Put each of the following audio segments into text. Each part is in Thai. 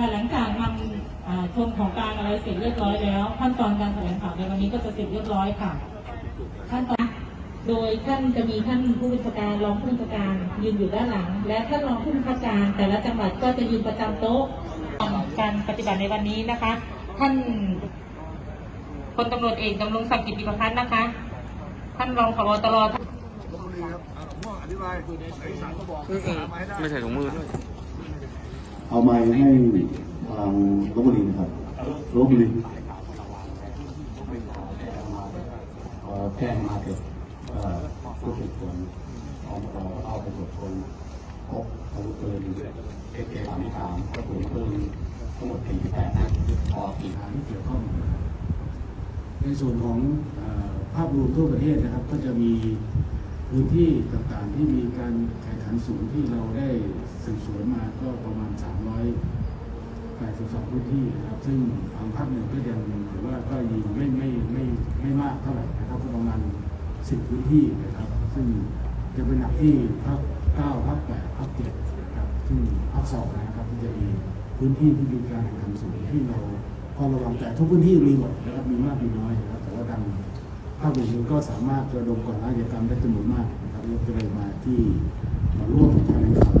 ค่ะหลังจากทำชมของกลารอะไรเสร็จเรียบร้อยแล้ว ขั้นตอนการแถลงข่าวในวันนี้ก็จะเสร็จเรียบร้อยค่ะ ขั้นตอนโดยท่านจะมีท่านผู้บัญชาการรองผู้บัญชาการยืนอยู่ด้านหลัง และท่านรองผู้บัญชาการแต่ละจังหวัดก็จะยืนประจำโต๊ะการปฏิบัติในวันนี้นะคะ ท่านพลตำรวจเอกดำรงศักดิ์กิติประพัฒน์นะคะ ท่านรองผบตรลบบุรีครับอ่าผมว่าอธิบายไอ้สารก็บอไม่ใส่ถุงมือด้วย เอาไม้ให้ทางลบบุรีนะครับลบบุรีเอ่อแจ้งมาเกิดผู้สืบสวนเอาเอาเอาไปตรวจคนพบอาวุธปืนเอเคสามสามกระสุนปืนทั้งหมด48นัดพอกี่ฐานที่เกี่ยวข้องในส่วนของภาพรวมทั่วประเทศนะครับ ก็จะมีพื้นที่ต่างๆที่มีการแข่งขันสูงที่เราได้สืบสวนมาก็ประมาณ 82พื้นที่นะครับ ซึ่งทางภาคหนึ่งก็ยังถือว่าก็ยิงไม่ไม่ไม่ไม่มากเท่าไหร่นะครับก็ประมาณ 10 พื้นที่นะครับ ซึ่งจะเป็นหนักที่ภาค9ภาค8ภาค7นะครับซึ่งภาค2นะครับที่จะมีพื้นที่ที่มีการแข่งขันสูงที่เราพอระวังแต่ทุกพื้นที่มีหมดนะครับมีมากมีน้อยนะครับแต่ว่าทางภาคอื่นก็สามารถระดมก่อนอาชญากรรมได้จำนวนมากนะครับยกตัวอย่างมาที่มาร่วมการแข่งขัน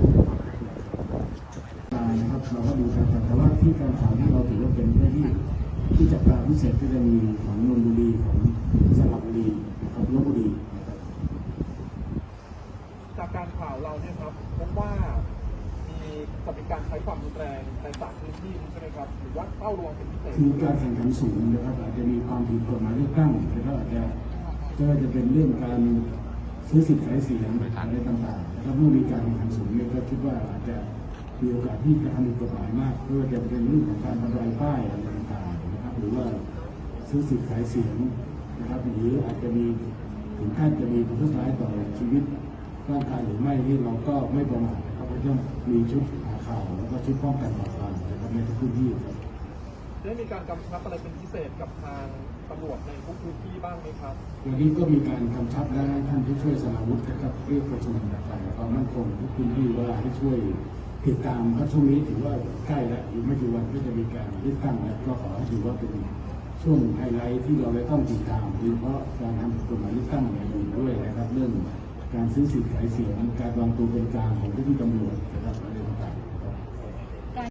นะครับเราก็ดูกันแต่ว่าที่การข่าวที่เราถือว่าเป็นพื้นที่ที่จับตา พิเศษก็จะมีของนนทบุรีของสระบุรีนะครับลบบุรีนะครับจากการข่าวเราเนี่ยครับพบว่ามีปฏิการใช้ความรุนแรงในสามพื้นที่ใช่ไหมครับหรือว่าเป้าระวังเป็นพิเศษคือการแข่งขันสูงนะครับอาจจะมีความผิดกฎหมายเลือกตั้งนะครับอาจจะก็จะเป็นเรื่องการซื้อสิทธิ์ขายเสียงอะไรต่างๆนะครับเมื่อมีการแข่งขันสูงเนี่ยก็คิดว่าอาจจะมีโอกาสที่จะทำผิดกฎหมายมากไม่ว่าจะเป็นเรื่องของการทำลายป้ายอะไรต่างๆนะครับ หรือว่าซื้อสิทธิ์ขายเสียงนะครับหรืออาจจะมีถึงขั้นจะมีผลร้ายต่อชีวิตร่างกายหรือไม่ที่เราก็ไม่ประมาทนะครับเพราะต้องมีชุดหาข่าวแล้วก็ชุดป้องกันปราบปรามนะครับในทุกพื้นที่ครับได้มีการกำชับอะไรเป็นพิเศษกับทางตำรวจในทุกพื้นที่บ้างไหมครับ วันนี้ก็มีการกำชับและให้ท่านผู้ช่วยสารวุฒินะครับเรียกประชุมฝ่ายความมั่นคงทุกพื้นที่ว่าให้ช่วย ติดตามพราะช่วงนี้ถือว่าใกล้แล้วอีกไม่กี่วันก็จะมีการเลือกตั้งแล้วก็ขอให้ถือว่าเป็นช่วงไฮไลท์ที่เราได้ต้องติดตามโดยเฉพาะการทำกฎหมายเลือกตั้งอย่างอื่นด้วยนะครับ เรื่องการซื้อสิทธิ์ขายเสียงการวางตัวเป็นกลางของเจ้าหน้าที่ตำรวจนะครับ